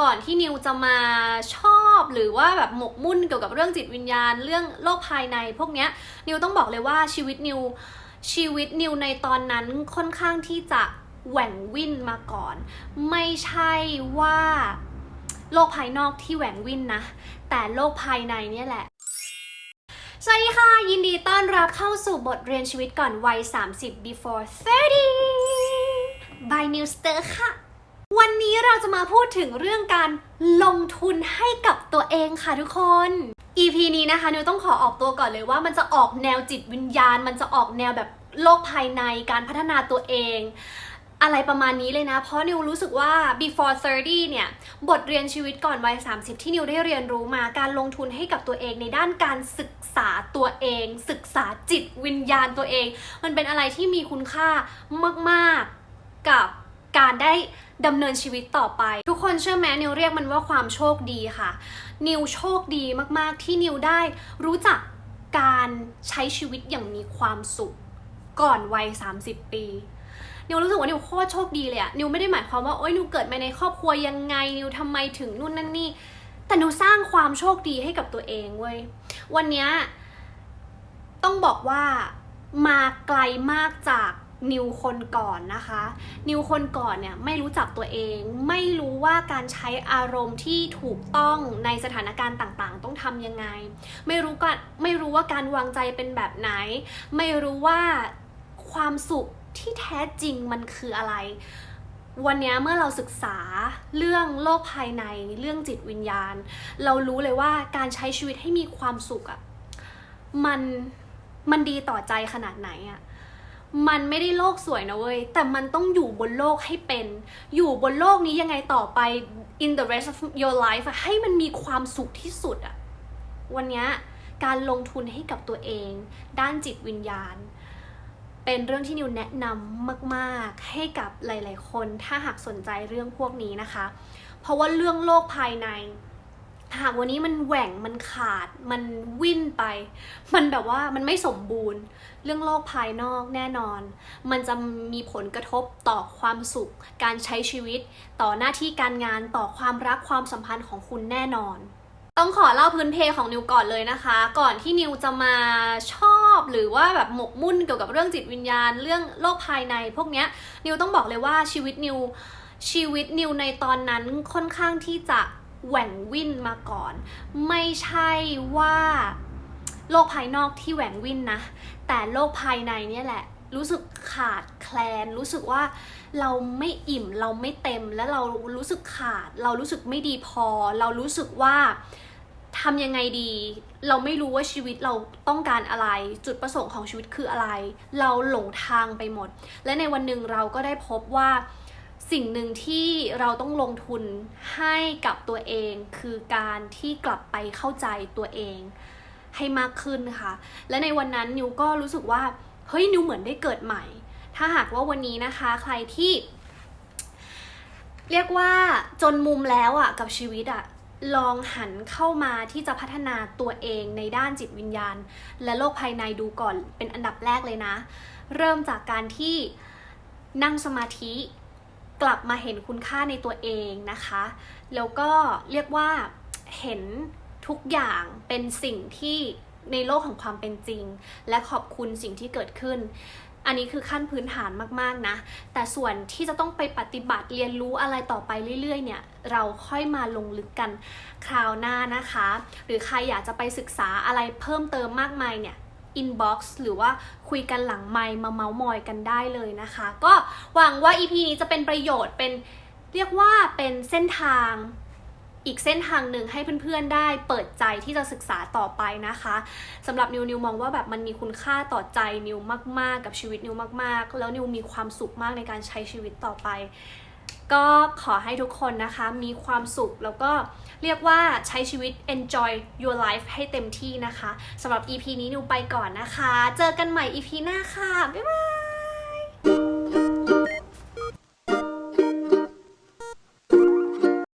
ก่อนที่นิวจะมาชอบหรือว่าแบบหมกมุ่นเกี่ยวกับเรื่องจิตวิญญาณ เรื่องโลกภายในพวกเนี้ยนิวต้องบอกเลยว่าชีวิตนิวชีวิตนิวในตอนนั้นค่อนข้างที่จะแหว่งวินมาก่อน ไม่ใช่ว่าโลกภายนอกที่แหว่งวินนะ แต่โลกภายในเนี่ยแหละสวัสดีค่ะ ยินดีต้อนรับเข้าสู่บทเรียนชีวิตก่อนวัย 30 before 30 by Newster ค่ะ วันนี้เราจะมาพูดถึงเรื่องการลงทุนให้กับตัวเองค่ะทุกคน EP นี้นะคะนิวต้องขอออกตัวก่อนเลยว่ามันจะออกแนวจิตวิญญาณ มันจะออกแนวแบบโลกภายในการพัฒนาตัวเอง อะไรประมาณนี้เลยนะ เพราะนิวรู้สึกว่า before 30 เนี่ย บทเรียนชีวิตก่อนวัย 30 ที่นิวได้เรียนรู้มาการลงทุนให้กับตัวเองในด้านการศึกษาตัวเอง ศึกษาจิตวิญญาณตัวเอง มันเป็นอะไรที่มีคุณค่ามาก ๆกับ การได้ดำเนินชีวิตต่อไป ทุกคนเชื่อไหมนิวเรียกมันว่าความโชคดีค่ะ นิวโชคดีมากๆที่นิวได้รู้จักการใช้ชีวิตอย่างมีความสุข ก่อนวัย 30 ปีนิวรู้สึกว่านิวโคตรโชคดีเลยอะนิวไม่ได้หมายความว่าโอ๊ยนิวเกิดมาในครอบครัวยังไงนิวทำไมถึงนู่นนั่นนี่ แต่นิวสร้างความโชคดีให้กับตัวเองเว้ยวันนี้ต้องบอกว่ามาไกลมากจาก นิวคนก่อนนะคะ นิวคนก่อนเนี่ยไม่รู้จักตัวเอง ไม่รู้ว่าการใช้อารมณ์ที่ถูกต้องในสถานการณ์ต่างๆ ต้องทำยังไง ไม่รู้กันไม่รู้ว่าการวางใจเป็นแบบไหน ไม่รู้ว่าความสุขที่แท้จริงมันคืออะไร วันนี้เมื่อเราศึกษาเรื่องโลกภายในเรื่องจิตวิญญาณ เรารู้เลยว่าการใช้ชีวิตให้มีความสุขอะมันมันดีต่อใจขนาดไหนอะ มันไม่ได้โลกสวยนะเว้ย แต่มันต้องอยู่บนโลกให้เป็น อยู่บนโลกนี้ยังไงต่อไป in the rest of your life ให้มันมีความสุขที่สุดอะวันนี้การลงทุนให้กับตัวเอง ด้านจิตวิญญาณ เป็นเรื่องที่นิวแนะนำมาก ๆ ให้กับหลาย ๆ คนถ้าหากสนใจเรื่องพวกนี้นะคะ เพราะว่าเรื่องโลกภายใน หากวันนี้มันแหว่งมันขาด มันวิ่นไป มันแบบว่ามันไม่สมบูรณ์ เรื่องโลกภายนอกแน่นอน มันจะมีผลกระทบต่อความสุข การใช้ชีวิต ต่อหน้าที่การงานต่อความรักความสัมพันธ์ของคุณแน่นอน ต้องขอเล่าพื้นเพของนิวก่อนเลยนะคะ ก่อนที่นิวจะมาชอบหรือว่าแบบหมกมุ่นเกี่ยวกับเรื่องจิตวิญญาณ เรื่องโลกภายใน พวกเนี้ยนิวต้องบอกเลยว่าชีวิตนิวชีวิตนิวในตอนนั้นค่อนข้างที่จะ แหว่งวินมาก่อน ไม่ใช่ว่าโลกภายนอกที่แหว่งวินนะ แต่โลกภายในเนี่ยแหละ รู้สึกขาดแคลน รู้สึกว่าเราไม่อิ่มเราไม่เต็มและเรารู้สึกขาด เรารู้สึกไม่ดีพอ เรารู้สึกว่าทำยังไงดี เราไม่รู้ว่าชีวิตเราต้องการอะไร จุดประสงค์ของชีวิตคืออะไร เราหลงทางไปหมด และในวันหนึ่งเราก็ได้พบว่า สิ่งหนึ่งที่เราต้องลงทุนให้กับตัวเอง คือการที่กลับไปเข้าใจตัวเองให้มากขึ้นค่ะ และในวันนั้นนิวก็รู้สึกว่า เฮ้ยนิวเหมือนได้เกิดใหม่ ถ้าหากว่าวันนี้นะคะ ใครที่ เรียกว่าจนมุมแล้วอะกับชีวิตอะลองหันเข้ามาที่จะพัฒนาตัวเองในด้านจิตวิญญาณ และโลกภายในดูก่อนเป็นอันดับแรกเลยนะ เริ่มจากการที่นั่งสมาธิ กลับมาเห็นคุณค่าในตัวเองนะคะ แล้วก็เรียกว่าเห็นทุกอย่างเป็นสิ่งที่ในโลกของความเป็นจริง และขอบคุณสิ่งที่เกิดขึ้น อันนี้คือขั้นพื้นฐานมากๆนะ แต่ส่วนที่จะต้องไปปฏิบัติเรียนรู้อะไรต่อไปเรื่อยๆ เนี่ย เราค่อยมาลงลึกกันคราวหน้านะคะ หรือใครอยากจะไปศึกษาอะไรเพิ่มเติมมากมายเนี่ย inbox หรือว่าคุยกันหลังไมค์มาเมาส์มอยกันได้เลยนะคะ ก็หวังว่า EP นี้จะเป็นประโยชน์เป็นเรียกว่าเป็นเส้นทางอีกเส้นทางหนึ่งให้เพื่อนๆได้เปิดใจที่จะศึกษาต่อไปนะคะสำหรับนิวนิวมองว่าแบบมันมีคุณค่าต่อใจนิวมาก ๆ กับชีวิตนิวมาก ๆ แล้วนิวมีความสุขมากในการใช้ชีวิตต่อไป ก็ขอให้ทุกคนนะคะมีความสุขแล้วก็เรียกว่าใช้ชีวิต enjoy your life ให้เต็มที่นะคะสำหรับ EP นี้นิวไปก่อนนะคะ เจอกันใหม่ EP หน้าค่ะ บ๊ายบาย